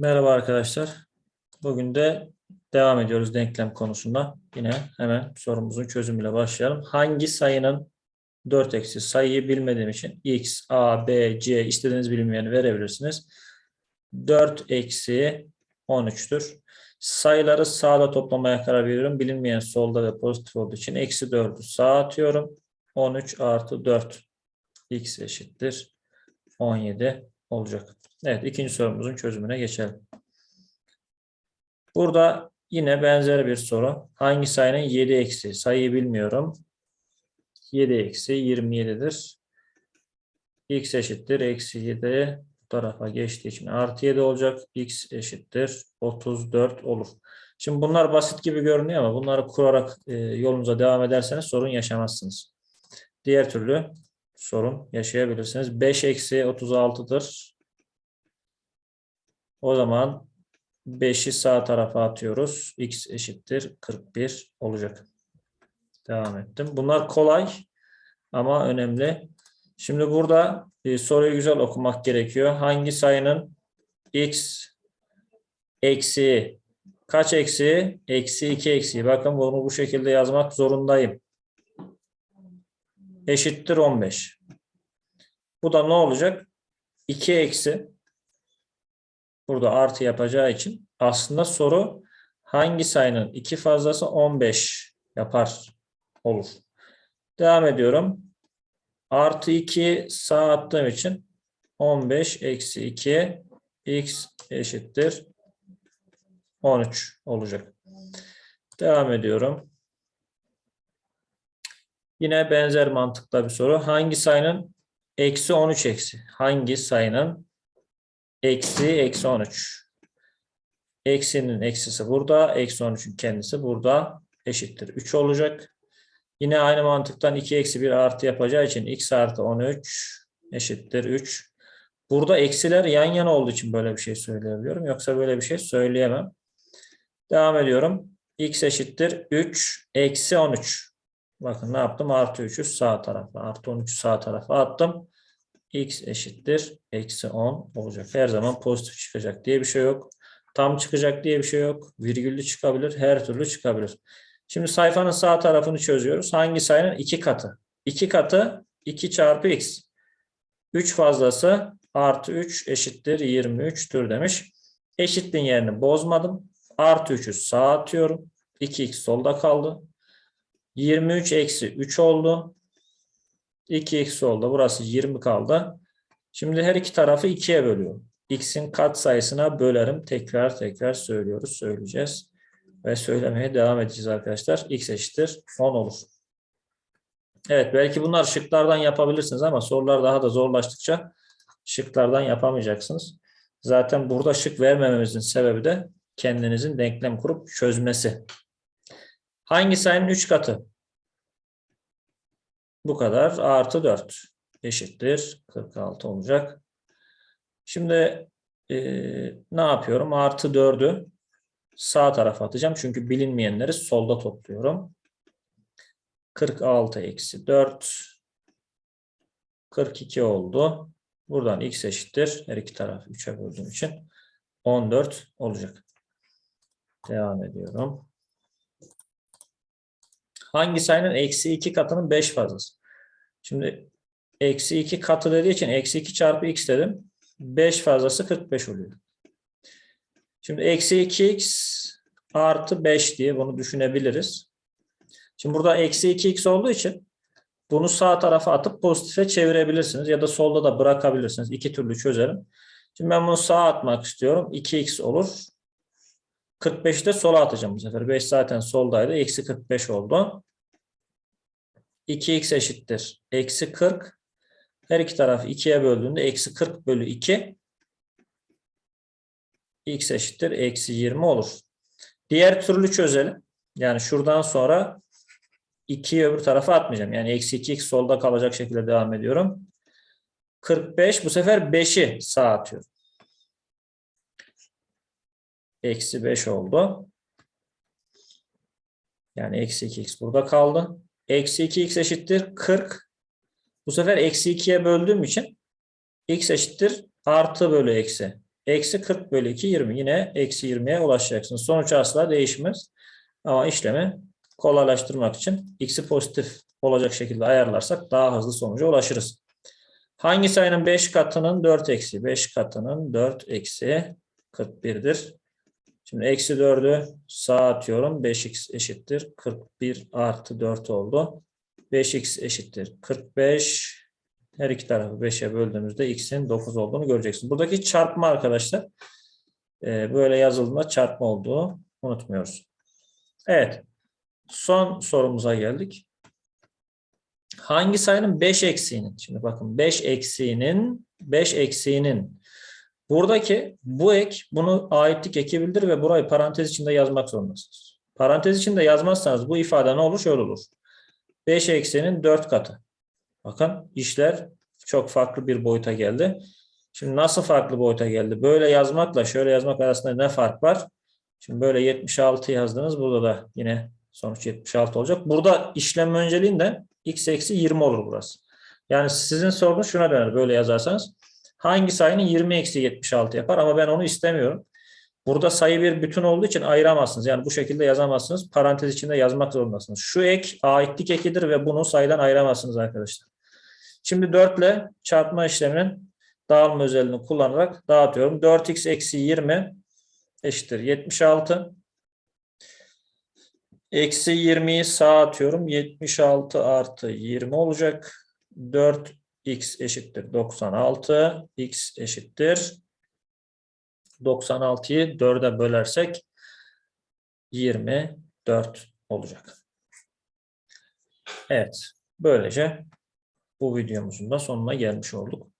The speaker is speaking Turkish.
Merhaba arkadaşlar. Bugün de devam ediyoruz denklem konusunda. Yine hemen sorumuzun çözümüyle başlayalım. Hangi sayının 4 eksi sayıyı bilmediğim için x, a, b, c istediğiniz bilinmeyeni verebilirsiniz. 4 eksi 13'tür. Sayıları sağda toplamaya karar veriyorum. Bilinmeyen solda ve pozitif olduğu için eksi 4'ü sağa atıyorum. 13 artı 4 x eşittir 17 olacak. Evet ikinci sorumuzun çözümüne geçelim. Burada yine benzer bir soru. Hangi sayının 7 eksi? Sayıyı bilmiyorum. 7 eksi 27'dir. x eşittir. Eksi 7 bu tarafa geçtiği için artı 7 olacak. x eşittir. 34 olur. Şimdi bunlar basit gibi görünüyor ama bunları kurarak e, yolunuza devam ederseniz sorun yaşamazsınız. Diğer türlü sorun yaşayabilirsiniz. 5 eksi 36'dır. O zaman 5'i sağ tarafa atıyoruz. X eşittir 41 olacak. Devam ettim. Bunlar kolay ama önemli. Şimdi burada e, soruyu güzel okumak gerekiyor. Hangi sayının x eksi kaç eksi? Eksi 2 eksi. Bakın bunu bu şekilde yazmak zorundayım. Eşittir 15. Bu da ne olacak? 2 eksi burada artı yapacağı için aslında soru hangi sayının 2 fazlası 15 yapar olur. Devam ediyorum. Artı 2 sağ attığım için 15 eksi 2 x eşittir 13 olacak. Devam ediyorum. Yine benzer mantıkta bir soru. Hangi sayının eksi 13 eksi? Hangi sayının eksi eksi 13. Eksinin eksisi burada. Eksi 13'ün kendisi burada. Eşittir. 3 olacak. Yine aynı mantıktan 2 eksi 1 artı yapacağı için x artı 13 eşittir 3. Burada eksiler yan yana olduğu için böyle bir şey söyleyebiliyorum. Yoksa böyle bir şey söyleyemem. Devam ediyorum. x eşittir 3 eksi 13. Bakın ne yaptım? Artı 3'ü sağ tarafa. Artı 13'ü sağ tarafa attım x eşittir eksi 10 olacak. Her zaman pozitif çıkacak diye bir şey yok. Tam çıkacak diye bir şey yok. Virgüllü çıkabilir. Her türlü çıkabilir. Şimdi sayfanın sağ tarafını çözüyoruz. Hangi sayının 2 katı? 2 katı 2 çarpı x. 3 fazlası artı 3 eşittir 23'tür demiş. Eşitliğin yerini bozmadım. Artı 3'ü sağa atıyorum. 2x solda kaldı. 23 eksi 3 oldu. 2x oldu. Burası 20 kaldı. Şimdi her iki tarafı 2'ye bölüyorum. x'in kat sayısına bölerim. Tekrar tekrar söylüyoruz. Söyleyeceğiz. Ve söylemeye devam edeceğiz arkadaşlar. x eşittir 10 olur. Evet belki bunlar şıklardan yapabilirsiniz ama sorular daha da zorlaştıkça şıklardan yapamayacaksınız. Zaten burada şık vermememizin sebebi de kendinizin denklem kurup çözmesi. Hangi sayının 3 katı? Bu kadar. Artı 4 eşittir. 46 olacak. Şimdi e, ne yapıyorum? Artı 4'ü sağ tarafa atacağım. Çünkü bilinmeyenleri solda topluyorum. 46 eksi 4 42 oldu. Buradan x eşittir. Her iki tarafı 3'e böldüğüm için 14 olacak. Devam ediyorum. Hangi sayının eksi 2 katının 5 fazlası? Şimdi eksi 2 katı dediği için eksi 2 çarpı x dedim. 5 fazlası 45 oluyor. Şimdi eksi 2x artı 5 diye bunu düşünebiliriz. Şimdi burada eksi 2x olduğu için bunu sağ tarafa atıp pozitife çevirebilirsiniz. Ya da solda da bırakabilirsiniz. İki türlü çözerim. Şimdi ben bunu sağa atmak istiyorum. 2x olur. 45'i de sola atacağım bu sefer. 5 zaten soldaydı. Eksi 45 oldu. 2x eşittir. Eksi 40. Her iki tarafı 2'ye böldüğünde eksi 40 bölü 2 x eşittir. Eksi 20 olur. Diğer türlü çözelim. Yani şuradan sonra 2'yi öbür tarafa atmayacağım. Yani eksi 2x solda kalacak şekilde devam ediyorum. 45 bu sefer 5'i sağa atıyorum. Eksi 5 oldu. Yani eksi 2x burada kaldı. Eksi 2x eşittir 40. Bu sefer eksi 2'ye böldüğüm için x eşittir artı bölü eksi. Eksi 40 bölü 2 20. Yine eksi 20'ye ulaşacaksınız. Sonuç asla değişmez. Ama işlemi kolaylaştırmak için x'i pozitif olacak şekilde ayarlarsak daha hızlı sonuca ulaşırız. Hangi sayının 5 katının 4 eksi? 5 katının 4 eksi 41'dir. Şimdi eksi 4'ü sağa atıyorum. 5x eşittir. 41 artı 4 oldu. 5x eşittir. 45. Her iki tarafı 5'e böldüğümüzde x'in 9 olduğunu göreceksiniz. Buradaki çarpma arkadaşlar e, böyle yazıldığında çarpma olduğu unutmuyoruz. Evet. Son sorumuza geldik. Hangi sayının 5 eksiğinin? Şimdi bakın 5 eksiğinin 5 eksiğinin buradaki bu ek bunu aitlik eki bildir ve burayı parantez içinde yazmak zorundasınız. Parantez içinde yazmazsanız bu ifade ne olur? Şöyle olur. 5 eksiğinin 4 katı. Bakın işler çok farklı bir boyuta geldi. Şimdi nasıl farklı boyuta geldi? Böyle yazmakla şöyle yazmak arasında ne fark var? Şimdi böyle 76 yazdınız. Burada da yine sonuç 76 olacak. Burada işlem önceliğinde x eksi 20 olur burası. Yani sizin sorunuz şuna döner böyle yazarsanız. Hangi sayının 20 eksi 76 yapar ama ben onu istemiyorum. Burada sayı bir bütün olduğu için ayıramazsınız. Yani bu şekilde yazamazsınız. Parantez içinde yazmak zorundasınız. Şu ek aitlik ekidir ve bunu sayıdan ayıramazsınız arkadaşlar. Şimdi 4 ile çarpma işleminin dağılma özelliğini kullanarak dağıtıyorum. 4x eksi 20 eşittir 76. Eksi 20'yi sağa atıyorum. 76 artı 20 olacak. 4x eşittir 96. x eşittir 96'yı 4'e bölersek 24 olacak. Evet. Böylece bu videomuzun da sonuna gelmiş olduk.